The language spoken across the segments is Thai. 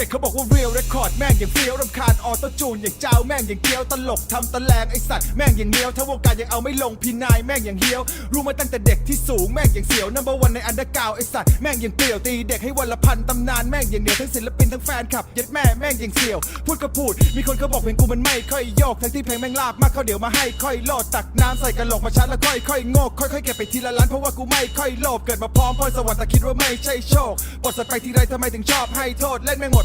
เด็กๆเขาบอกว่าเรียลเรคคอร์ดแม่งอย่างเฟี้ยวรำคาญออโต้จูนอย่างเจ้าแม่งอย่างเกี้ยวตลกทำตะแลงไอสัตว์แม่งอย่างเลี้ยวถ้าวงการยังเอาไม่ลงพี่นายแม่งอย่างเฮี้ยว รู้มาตั้งแต่เด็กที่สูงแม่งอย่างเสียวนัมเบอร์วันในอันเดอร์กาวไอสัตว์แม่งอย่างเปลี่ยวตีเด็กให้วันละพันตำนานแม่งอย่างเหนียวทั้งศิลปินทั้งแฟนคลับย็ดแม่แม่งอย่างเสียว พูดก็พูด มีคนเขาบอกเพลงกูมันไม่ค่อยโยกทั้งที่เพลงแม่งลาบมากเขาเดี๋ยวมาให้ค่อยโลดตักน้ำใส่กระโหลกมาชัดแล้วค่อยค่อยๆโงกค่อยๆเก็บไปทีละล้านเพราะว่ากูไม่ค่อยโลภเกิดมาพร้อมพรสวรรค์แต่คิดว่าไม่ใช่โชคบทสัตว์ไปทีไรทำไมถึงชอบให้โทษเล่นแม่งหมด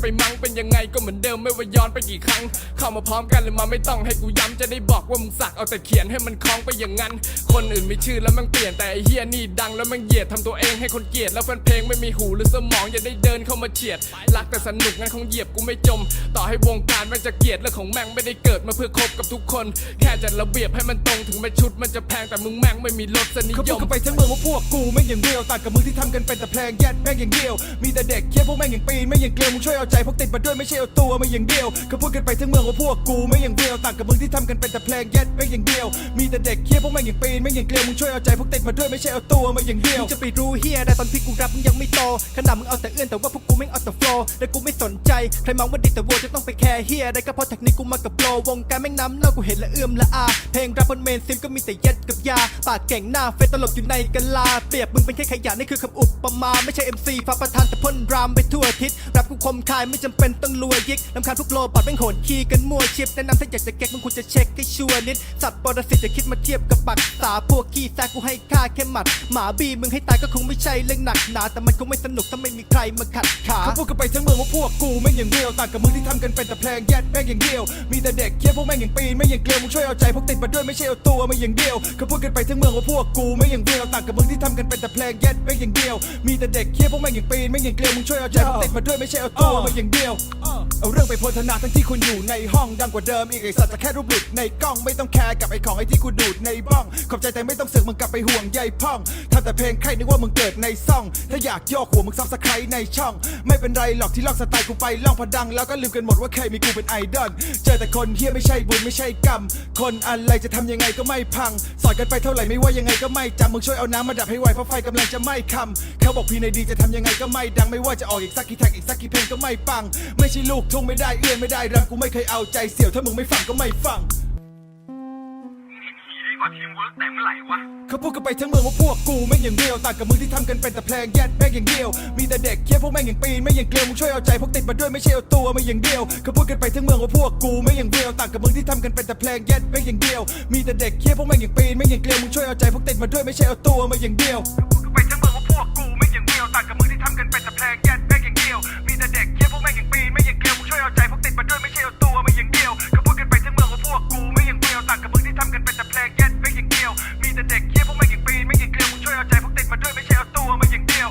ไปมั้งเป็นยังไงก็เหมือนเดิมไม่ว่าย้อนไปกี่ครั้ง เข้ามาพร้อมกันเลยมาไม่ต้องให้กูย้ำจะได้บอกว่ามึงสักเอาแต่เขียนให้มันคล้องไปอย่างนั้น คนอื่นมีชื่อแล้วมันเปลี่ยนแต่ไอเฮียนี่ดังแล้วมันเหยียดทำตัวเองให้คนเกลียดแล้วแฟนเพลงไม่มีหูหรือสมองอย่าได้เดินเข้ามาเฉียดรักแต่สนุกงั้นคงเหยียบกูไม่จม ต่อให้วงการแม่งจะเกลียดเรื่องของแม่งไม่ได้เกิดมาเพื่อคบกับทุกคน แค่จัดระเบียบให้มันตรงถึงแม้ชุดมันจะแพงแต่มึงแม่งไม่มีรสนิเขายพูดกันไปทั้งเมืองว่าพวกกูแม่งอย่างเดียวต่างกับมึงที่ทำกันเป็นแต่เพลงแยดแม่งอย่างเดียว มีแต่เด็กเคี้ยวพวกแม่งอย่างปีนแม่งอย่างเกลียวมึงช่วยเอาใจพวกติดมาด้วยไม่ใช่เอาตัวมาอย่างเดียวเขาพูดกันไปทั้งเมืองว่าพวกกูแม่อย่างเดียวต่างกับมึงที่ทำกันเป็นแต่เพลงแยดแม่อย่างเดียว มีแต่เด็กเคี้ยวพวกแม่งอย่างปีนแม่อย่างเกลียวมึงช่วยเอาใจพวกติดมาด้วยไม่ใช่เอาตัวมาอย่างเดียวจะไปรู้เฮียได้ตอนที่กูรับมึงยังไม่โตขนาดมึงเอาแต่เอื้อนแต่ว่าพวกกูแม่เอาแต่โฟล์และกูไม่สนใจใครมองว่าดิแต่โวจะต้องไปแคร์เฮียได้ก็เพราะเทคนิคกูมากับโปรวงการแม่งน้ำเน่ากูเห็นและเอื้อมละอาเพลงรับบนเมนซิมก็มีแต่เย็ดกับยาปากเก่งหน้าเฟซตลบอยู่ในกะลาเปรียบมึงเป็นแค่ขยะนี่คือคำอุปมาไม่ใช่ MC ฟ้าประธานแต่พ่นรามไปทั่วอาทิศรับกูคมคายไม่จำเป็นต้องรวยยิกลำคาญพวกโลบัดแม่งโหดขี้กันมั่วชิปแนะนำถ้าอยากจะเก๊กมึงควรจะเช็คให้ชัวร์นิดสัตว์ปรสิตจะคิดมาเทียบกับปักษาพวกขี้แซกกูให้ค่าแค่หมัด หมาบีมึงให้ตายก็คงไม่ใช่เรื่องหนักหนาแต่มันคงไม่สนุกถ้าไม่มีใครมาขัดขาเขาพูดกันไปทั้งเมืองว่าพวกกูแม่งอย่างเดียวต่างกับมึงที่ทำกันเป็นแต่เพลงแยดแม่งอย่างเดียว มีแต่เด็กเคี้ยวพวกแม่งอย่างปีนแม่งอย่างเกลียวมึงช่วยเอาใจพวกติดมาด้วยไม่ใช่เอาตัวมาอย่างเดียวเขาพูดกันไปทั้งเมืองว่าพวกกูแม่งอย่างเดียวต่างกับมึงที่ทำกันเป็นแต่เพลงแยดแม่งอย่างเดียว มีแต่เด็กเคี้ยวพวกแม่งอย่างปีนแม่งอย่างเกลียวมึงช่วยเอาใจพวกติดมาด้วยไม่ใช่เอาตัวมาอย่างเดียวเอาเรื่องไปโพธนาทั้งที่คุณอยู่ในห้องดังกว่าเดิมอีกไอสัตว์จะแค่รูปหลุดในกล้องไม่ต้องแคร์กับไอของไอที่กูดูดในบ้อง ขอบใจแต่ไม่ต้องเสือกมึงกลับไปห่วงใยพ่องทำแต่เพลงใครนึกว่ามึงเกิดในซ่อง ถ้าอยากโยกหัวมึงซับสไครในช่อง ไม่เป็นไรหรอกที่ลอกสไตล์กูไปล่องพดัง แล้วก็ลืมกันหมดว่าเคยมีกูเป็นไอดอลเจอแต่คนเฮียไม่ใช่บุญไม่ใช่กรรมคนอะไรจะทำยังไงก็ไม่พัง สอนกันไปเท่าไหร่ไม่ว่ายังไงก็ไม่จำมึงช่วยเอาน้ำมาดับให้ไวเพราะไฟกำลังจะไหม้คำเขาบอกพี่ในดีจะทำยังไงก็ไม่ดังไม่ว่าจะออกอีกสักกี่แท็กอีกสักกี่เพลงก็ไม่ปัง ไม่ใช่ลูกทุ่งไม่ได้เอื้อนไม่ได้รำกูไม่เคยเอาใจเสี่ยวถ้ามึงไม่ฟังก็ไม่ฟังเขาพูดกันไปทั้งเมืองว่าพวกกูแม่งอย่างเดียวต่างกับมึงที่ทำกันเป็นแต่เพลงแยดแม่งอย่างเดียว มีแต่เด็กเคี้ยวพวกแม่งอย่างปีนแม่งอย่างเกลียวมึงช่วยเอาใจพวกติดมาด้วยไม่ใช่เอาตัวมาอย่างเดียวเขาพูดกันไปทั้งเมืองว่าพวกกูแม่งอย่างเดียวต่างกับมึงที่ทำกันเป็นแต่เพลงแยดแม่งอย่างเดียว มีแต่เด็กเคี้ยวพวกแม่งอย่างปีนแม่งอย่างเกลียวมึงช่วยเอาใจพวกติดมาด้วยไม่ใช่เอาตัวมาอย่างเดียวพูดกันไปทั้งเมืองว่าพวกกูแม่งอย่างเดียวต่างกับมึงที่ทำกันเป็นแต่เพลงแยด วมึงช่วยเอาใจพวกติดมาด้วยไม่ใช่เอาตัวมาอย่างเดียวเขาพูดกันไปทั้งเมืองว่าพวกกูแม่อย่างเดียวต่างกับมึงที่ทำกันเป็นแต่เพลงแยดแม่อย่างเดียว มีแต่เด็กเคี้ยวพวกแม่อย่างปีนแม่อย่างเกลียวมึงช่วยเอาใจพวกติดมาด้วยไม่ใช่เอาตัวมาอย่างเดียว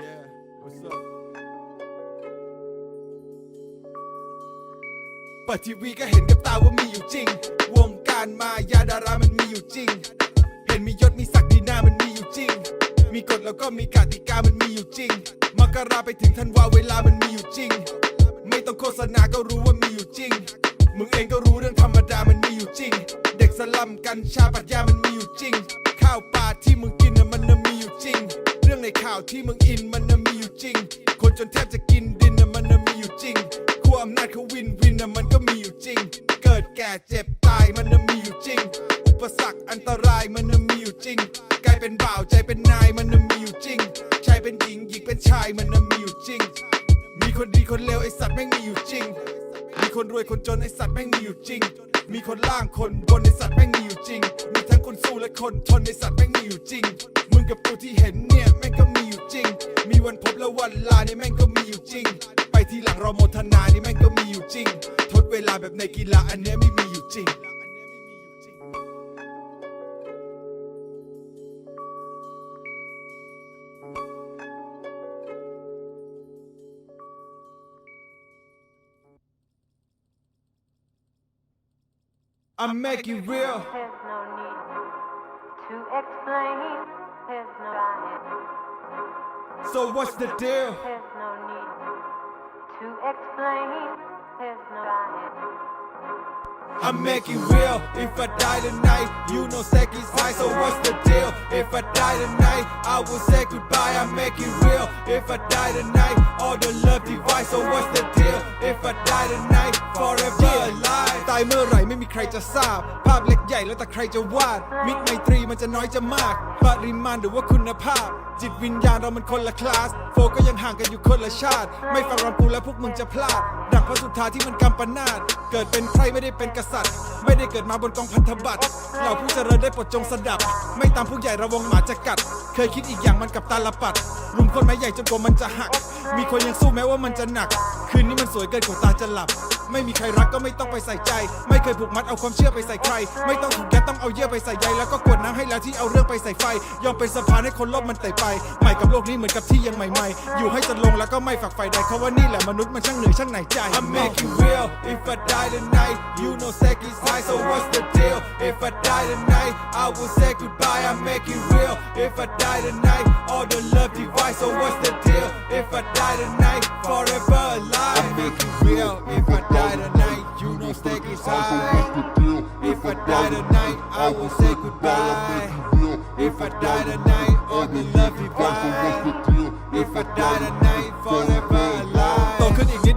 Yeah, what's up? เปิดทีวีก็เห็นกับตาว่ามีอยู่จริงารมายาดารามันมีอยู่จริง เห็นมียศมีศักดินามันมีอยู่จริง มีกฎแล้วก็มีกติกามันมีอยู่จริง มกราไปถึงธันวาเวลามันมีอยู่จริง ไม่ต้องโฆษณาก็รู้ว่ามีอยู่จริง มึงเองก็รู้เรื่องธรรมดามันมีอยู่จริง เด็กสลัมกัญชาปรัชญามันมีอยู่จริง ข้าวปลาที่มึงกินน่ะมันน่ะมีอยู่จริง เรื่องในข่าวที่มึงอินมันน่ะมีอยู่จริง คนจนแทบจะกินดินน่ะมันน่ะมีอยู่จริงขั้วอำนาจเขาวินวินน่ะมันก็มีอยู่จริง เกิดแก่เจ็บตายมันน่ะมีอยู่จริง อุปสรรคอันตรายมันน่ะมีอยู่จริง กลายเป็นบ่าวใจเป็นนายมันน่ะมีอยู่จริง ชายเป็นหญิงหญิงเป็นชายมันน่ะมีอยู่จริง มีคนดีคนเลวไอสัตว์แม่งมีอยู่จริง มีคนรวยคนจนไอสัตว์แม่งมีอยู่จริง มีคนล่างคนบนไอสัตว์แม่งมีอยู่จริง มีทั้งคนสู้และคนทนไอสัตว์แม่งมีอยู่จริง มึงกับกูที่เห็นเนี่ยแม่งก็มีอยู่จริง มีวันพบและวันลาเนี่ยแม่งก็มีอยู่จริง ไปทีหลังเราโมทนานี่แม่งก็มีอยู่จริง ทดเวลาแบบในกีฬาอันเนี้ยไม่มีอยู่จริงอ l make it real There's no need to explain There's no right So what's the deal There's no need to explain. There's no right. I make it real. If I die tonight, you know Seki's high, so what's the deal? If I die tonight, I will say goodbye. I make it real. If I die tonight, all the love divide, so what's the deal? If I die tonight, forever alive ตายเมื่อไหร่ไม่ มีใครจะทราบ ภาพเล็กใหญ่แล้วแต่ใครจะวาด มิตรไมตรีมันจะน้อยจะมาก ปริมาณหรือว่าคุณภาพ จิตวิญญาณเรามันคนละคลาส โฟก็ยังห่างกันอยู่คนละชาติ ไม่ฟังรำปูแล้วพวกมึงจะพลาด ดังพระสุธาที่มันกำปนาด เกิดเป็นใครไม่ได้เป็นกษัตริย์ ไม่ได้เกิดมาบนกองพันธบัตรเราผู้เจริญได้โปรดจงสดับ ไม่ตามผู้ใหญ่ระวงหมาจะกัด เคยคิดอีกอย่างมันกับตาลปัดรุมคนไม้ใหญ่จนกว่ามันจะหัก มีคนยังสู้แม้ว่ามันจะหนัก คืนนี้มันสวยเกินกว่าตาจะหลับ ไม่มีใครรักก็ไม่ต้องไปใส่ใจ ไม่เคยผูกมัดเอาความเชื่อไปใส่ใคร ไม่ต้องถูกยัดต้องเอาเยื่อไปใส่ใยแล้วก็กวดน้ำให้แล้วที่เอาเรื่องไปใส่ไฟ ยอมเป็นสะพานให้คนโลภมันไต่ไป ใหม่กับโลกนี้เหมือนกับที่ยังใหม่ๆ อยู่ให้จะลงแล้วก็ไม่ฝักใฝ่ใดเขาว่านี่แหละมนุษย์มันช่างเหนื่อยช่างไหนใจ I make it real if I die tonight you know Seki's high so what's the deal if I die tonight I will say goodbye I make it real if I die tonight all the love divide so what's the deal if I die tonight forever alive I make it real if I die tonight you know Seki's high if I die tonight I will say goodbye. if I die tonight all the love divide if I die tonight forever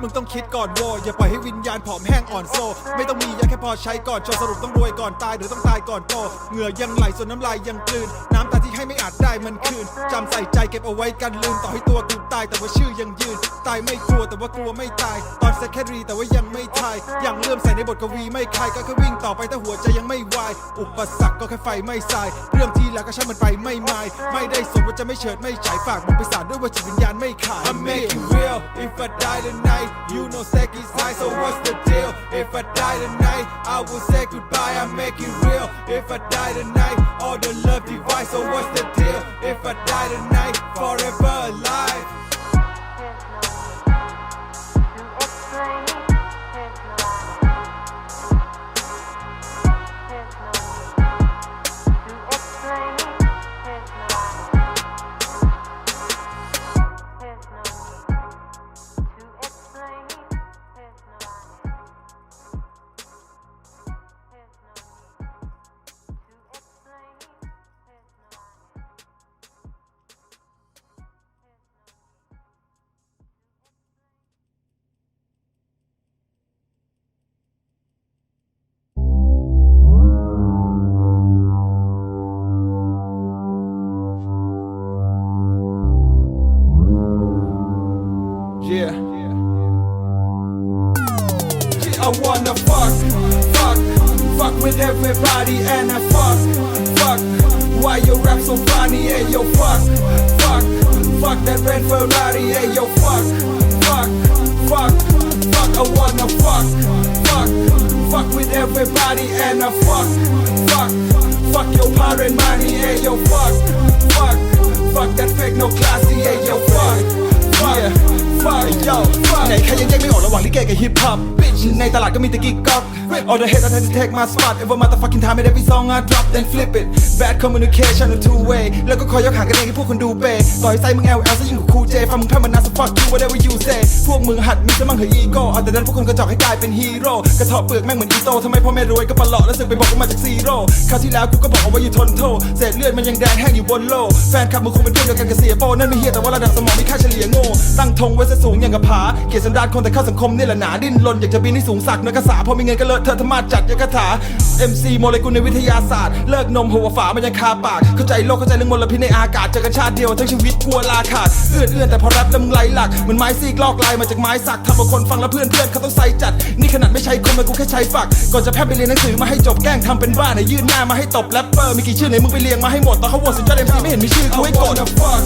งต้องคิดก่อนโวอย่าปล่อยให้วิญญาณผอมแห้งอ่อนโซ ไม่ต้องมียาแค่พอใช้ก่อนโจสรุปต้องรวยก่อนตายหรือต้องตายก่อนโตเหงื่อยังไหลส่วนน้ำลายยังกลืน น้ำตาที่ให้ไม่อาจได้มันคืนจำใส่ใจเก็บเอาไว้กันลืมต่อให้ตัวกูตายแต่ว่าชื่อยังยืน ตายไม่กลัวแต่ว่ากลัวไม่ตาย ตอนเซคแครีแต่ว่ายังไม่ทายยังเลื่อมใส่ในบทกวีไม่คลายก็แค่วิ่งต่อไปแต่หัวใจยังไม่วาย อุปสรรคก็แค่ไฟไม่สาย เรื่องที่แล้วก็ช่างมันไปไม่มาย ไม่ได้สนว่าจะไม่เฉิดไม่ฉายฝากมันไปสารด้วยว่าจิตวิญญาณไม่ขาด I make it real if I die tonight you know Seki's high so what's the deal? If I die tonight I will say goodbye I make it real. If I die tonight all the love divide so what's the deal? If I die tonight forever alive everybody and I fuck, fuck. Why your rap so funny? Hey yo, fuck, fuck, fuck that red Ferrari. Hey yo, fuck, fuck, fuck, fuck. I wanna fuck, fuck, fuck with everybody and I fuck, fuck, fuck your parent money. Hey yo, fuck, fuck, fuck that fake no classy. Hey yo, fuck, fuck, fuck, yo, fuck. ไหนใครยังแยกไม่ออกระหว่างลิเกกับฮิปฮอปในตลาดก็มีแต่กิ๊กก๊อก grip All the hate I tend to take my spot Every motherfucking time and every song I drop then flip it Bad communication in two way แล้วก็คอยยกหางกันเองให้พวกคนดูเปย์ต่อยไซมึง LL ซะยิ่งกว่าครูเจฟังมึงแพ้มันนาส fuck you whatever you say พวกมึงหัดมีสมั่งเหอะอีโก้เอาแต่นั้นพวกคนกระจอกให้กลายเป็นฮีโร่กระเทาะเปลือกแม่งเหมือนอีโต้ทำไมพ่อแม่รวยก็ปลอกแล้วสึกไปบอกว่ามาจากซีโร่คราวที่แล้วกูก็บอกเอาไว้อยู่ทนโทเศษเลือดมันยังแดงแห้งอยู่บนโลแฟนคลับมึงคงเป็นเพื่อนเดียวกันกับเสียโป้นั่นไม่เฮียแต่ว่าระดับสมองมีค่าเฉลี่ยโง่ตั้งธงไว้ซะสูงอย่างกับผาเกียรติสันดานคนแต่เข้าสังคมนี่แหละหนาดิ้นรนอยากจะบินให้สูงสักเนักกษาพอมีเงินก็เลเทอธรรมาจัดยังกระถา MC โมเลกุลในวิทยาศาสตร์ เลิกนมหัวฝามันยังคาปาก เข้าใจโลกเข้าใจเรื่องมลพิษในอากาศเจอกันชาติเดียวทั้งชีวิตกลัวลาขาดเอื้อนเอื้อนแต่พอแรปแล้วมึงไหลหลัก เหมือนไม้ซีกลอกลายมาจากไม้สักทำเอาคนฟังแล้วเพื่อนเพื่อนเขาต้องใส่จัด นี่ขนาดไม่ใช่คนมันกูแค่ใช้ฝัก ก่อนจะแพร่ไปเรียนหนังสือมาให้จบแกล้งทำเป็นบ้าไหนยื่นหน้ามาให้ตบแรปเปอร์มีกี่ชื่อไหนมึงไปเรียงมาให้หมดตอนเขาโหวตสุดยอด MC ไม่เห็นมีชื่อกูให้กด fuck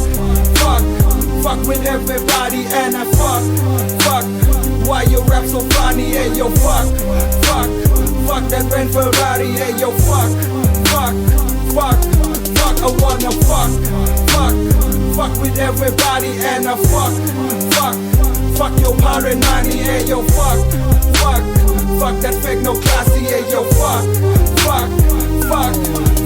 fuck fuck with everybody and I fuck fuck why you rap so funny hey yo fuck fuck fuck that red Ferrari hey yo fuck fuck fuck fuck. I wanna fuck fuck fuck with everybody and I fuck fuck Fuck your parent money, hey yo, fuck, fuck, fuck that fake no classy, hey yo, fuck, fuck, fuck,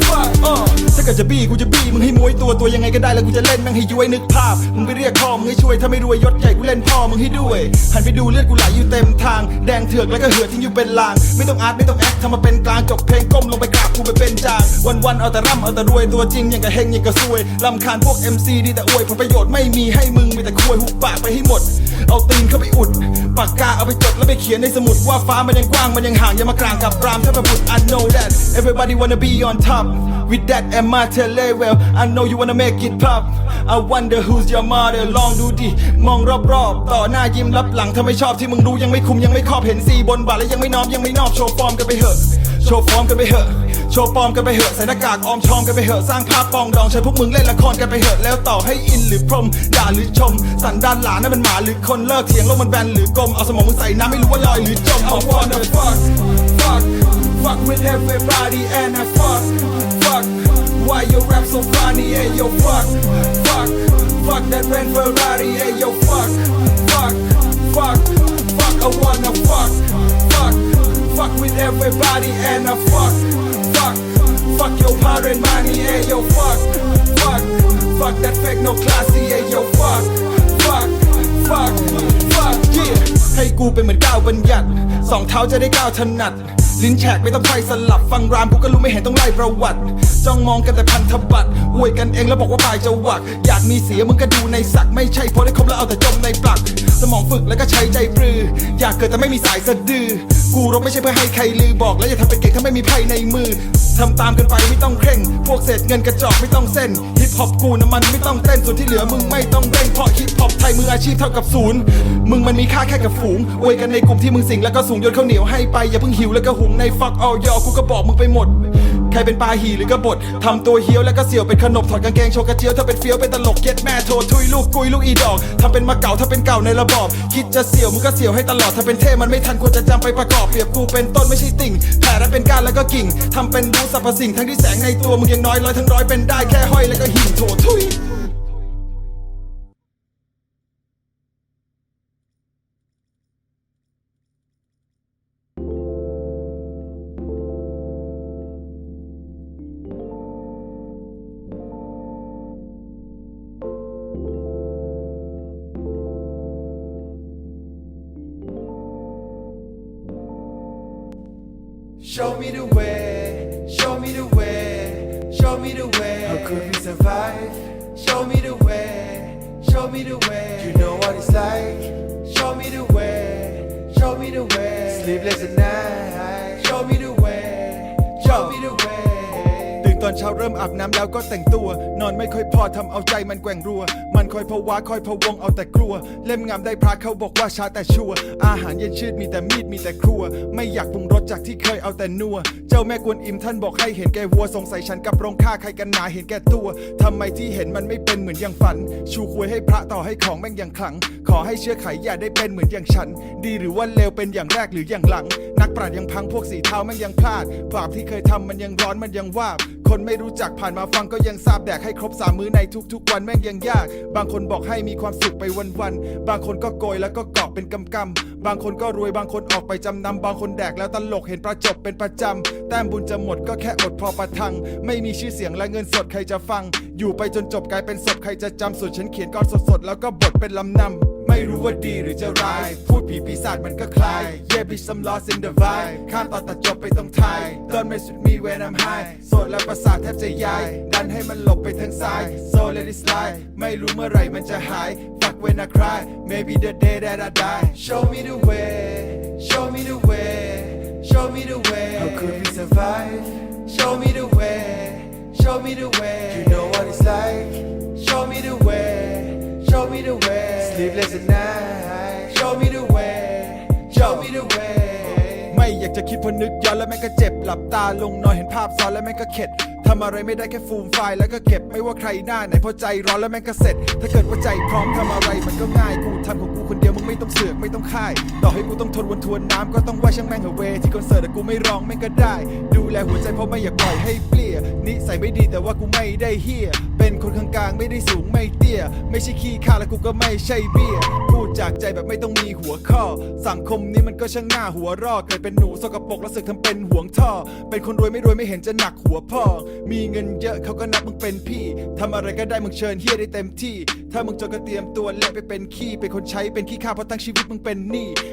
fuck, uh. ถ้าเกิดจะบี้กูจะบี้มึงให้มวยตัวตัวยังไงก็ได้แล้วกูจะเล่นแม่งให้ย้วยนึกภาพ มึงไปเรียกพ่อมึงให้ช่วยถ้าไม่รวยยศใหญ่กูเล่นพ่อมึงให้ด้วย หันไปดูเลือดกูไหลอยู่เต็มทาง แดงเถือกแล้วก็เหือดทิ้งอยู่เป็นลาง ไม่ต้องอาร์ตไม่ต้องแอคทำมาเป็นกลางจบเพลงก้มลงไปกราบกูไปเป็นจาง วันวันๆเอาแต่ร่ำเอาแต่รวยตัวจริงอย่างกับเฮงอย่างกับซวยลำคาญพวก MC ดีแต่อวยผลประโยชน์ไม่มีให้มึงมีแต่ควยหุบปากไปให้หมด เอาตีนเข้าไปอุดปากกาเอาไปจดแล้วไปเขียนในสมุดว่าฟ้ามันยังกว้างมันยังห่างอย่ามากลางกับรามถ้าประบุตร I know that everybody wanna be on top with that and my tele well I know you wanna make it pop I wonder who's your mother ลองดูดิ มองรอบๆ ต่อหน้ายิ้มรับหลังถ้าไม่ชอบที่มึงรู้ยังไม่คุมยังไม่ครอบเห็นซีบนบาทและยังไม่น้อมยังไม่นอบโชว์ฟอร์มกันไปเหอะ โชว์ฟอร์มกันไปเหอะ โชว์ปลอมกันไปเหอะใส่หน้ากากออมชอมกันไปเหอะสร้างภาพปองดองใช้พวกมึงเล่นละครกันไปเหอะแล้วต่อให้อินหรือพรมด่าหรือชม สันดานหลานนั่นมันหมาหรือคนเลิกเถียงโลกมันแบนหรือกลมเอาสมองมึงใส่น้ำไม่รู้ว่าลอยหรือจม I wanna fuck fuck fuck with everybody and I fuck fuck why your rap so funny hey yo fuck fuck fuck that red Ferrari hey yo fuck fuck fuck fuck I wanna fuck fuck fuck with everybody and I fuck fuck fuck your power and money hey yo fuck fuck fuck that fake no classy hey yo fuck fuck fuck fuck yeah ให้กูเป็นเหมือนก้าวบัญญัติสองเท้าจะได้ก้าวถนัดลิ้นแฉกไม่ต้องไฟสลับ ฟังรามกูก็รู้ไม่เห็นต้องไล่ประวัติ จ้องมองกันแต่พันธบัตร อวยกันเองแล้วบอกว่าปลายจะหวัก อยากมีเสียมึงก็ดูในสัก ไม่ใช่โพสได้ครบแล้วเอาแต่จมในปลัก สมองฝึกแล้วก็ใช้ใจปรือ อยากเกิดแต่ไม่มีสายสะดือ กูรบไม่ใช่เพื่อให้ใครลือบอก แล้วอย่าทำเป็นเก่งถ้าไม่มีไพ่ในมือทำตามกันไปไม่ต้องเคร่ง พวกเศษเงินกระจอกไม่ต้องเส้นฮิปฮอปกูน้ำมันไม่ต้องเต้นส่วนที่เหลือมึงไม่ต้องเร่งเพราะฮิปฮอปไทยมืออาชีพเท่ากับศูนย์มึงมันมีค่าแค่กับฝูงอวยกันในกลุ่มที่มึงสิงแล้วก็สูงยนข้าวเหนียวให้ไปอย่าเพิ่งหิวแล้วก็หุงในฟักออยอกูก็บอกมึงไปหมด ใครเป็นปลาหีหรือกระบดทำตัวเฮี้ยวแล้วก็เสี่ยวเป็นขนบถอดกางเกงโชว์กระเจียวถ้าเป็นเฟี้ยวเป็นตลกเย็ดแม่โทรทุยลูกกุยลูกอีดอกทำเป็นมาเก่าถ้าเป็นเก่าในระบอบคิดจะเสี่ยวมึงก็เสี่ยวให้ตลอดถ้าเป็นเท่มันไม่ทันควรจะจำไปประกอบเปรียบกูเป็นต้นไม่ใช่ติ่งแผ่และเป็นก้านแล้วก็กิ่งทำเป็นรู้สรรพสิ่งทั้งที่แสงในตัวมึงยังน้อยร้อยทั้งร้อยเป็นได้แค่ห้อยแล้วก็หิ่งโถทุย Show me the way, show me the way, show me the way. How could we survive? Show me the way, show me the way. You know what it's like. Show me the way, show me the way. Sleepless at night. Show me the way, show me the way. ตื่นตอนเช้าเริ่มอาบน้ำแล้วก็แต่งตัว นอนไม่ค่อยพอทำเอาใจมันแกว่งรัวมัน คอยพะวาคอยพะวงเอาแต่กลัว เล่มงามได้พระเขาบอกว่าช้าแต่ชัวร์อาหารเย็นชืดมีแต่มีดมีแต่ครัว ไม่อยากปรุงรสจากที่เคยเอาแต่นัวเจ้าแม่กวนอิมท่านบอกให้เห็นแก่วัวสงสัยฉันกับรงฆ่าใครกันหนาเห็นแก่ตัวทำไมที่เห็นมันไม่เป็นเหมือนอย่างฝัน ชูควยให้พระต่อให้ของแม่งอย่างขลัง ขอให้เชื่อไขอย่าได้เป็นเหมือนอย่างฉัน ดีหรือว่าเลวเป็นอย่างแรกหรืออย่างหลัง นักปราชญ์ยังพังพวกสีเทาแม่งยังพลาดบาปที่เคยทำมันยังร้อนมันยังวาบ คนไม่รู้จักผ่านมาฟังก็ยังทราบแดกให้ครบสามมื้อในทุกๆ วันแม่งยังยาก บางคนบอกให้มีความสุขไปวันๆบางคนก็โกยแล้วก็เกาะเป็นกำกำบางคนก็รวยบางคนออกไปจำนำบางคนแดกแล้วตลกเห็นประจบเป็นประจำ แต้มบุญจะหมดก็แค่อดพอประทัง ไม่มีชื่อเสียงและเงินสดใครจะฟัง อยู่ไปจนจบกลายเป็นศพใครจะจำส่วนฉันเขียนก่อนสดๆแล้วก็บทเป็นลำนำ ไม่รู้ว่าดีหรือจะร้าย พูดผีปีศาจมันก็คลาย Yeah bitch I'm lost in the vibe ข้ามตอนตัดจบไปตรงท้าย Don't mess with me when I'm high โสดและประสาทแทบจะย้าย ดันให้มันหลบไปทางซ้าย So let it slide ไม่รู้เมื่อไหร่มันจะหาย Fuck when I cry Maybe the day that I die Show me the way Show me the way Show me the way How could we survive Show me the way Show me the way Sleepless at night จะคิดพอนึกย้อนแล้วแม่งก็เจ็บหลับตาลงนอนเห็นภาพซ้อนแล้วแม่งก็เข็ดทำอะไรไม่ได้แค่ฟูมไฟล์แล้วก็เก็บไม่ว่าใครหน้าไหนพราะใจร้อนแล้วแม่งก็เสร็จ ถ้าเกิดว่าใจพร้อมทำอะไรมันก็ง่ายกูทำของกูคนเดียวมึงไม่ต้องเสือกไม่ต้องค่าย ต่อให้กูต้องทนวนทวนน้ำก็ต้องว่าช่างแม่งเหอะเวที่คอนเสิร์ตแต่กูไม่ร้องแม่งก็ได้ ดูแลหัวใจเพราะไม่อยากปล่อยให้เปลี่ยนิสัยไม่ดีแต่ว่ากูไม่ได้เฮียเป็นคนกลางๆไม่ได้สูงไม่เตี้ย ไม่ใช่ขี้ข้าและกูก็ไม่ใช่เบี้ยพูด จากใจแบบไม่ต้องมีหัวข้อ สังคมนี้มันก็ช่างหน้าหัวรอเกิดเป็นหนูสกปรกแล้วสึกทำเป็นห่วงท่อ เป็นคนรวยไม่รวยไม่เห็นจะหนักหัวพ่อ มีเงินเยอะเขาก็นับมึงเป็นพี่ทำอะไรก็ได้มึงเชิญเฮียได้เต็มที่ ถ้ามึงจนก็เตรียมตัวเละไปเป็นขี้เป็นคนใช้เป็นขี้ข้าเพราะทั้งชีวิตมึงเป็นหนี้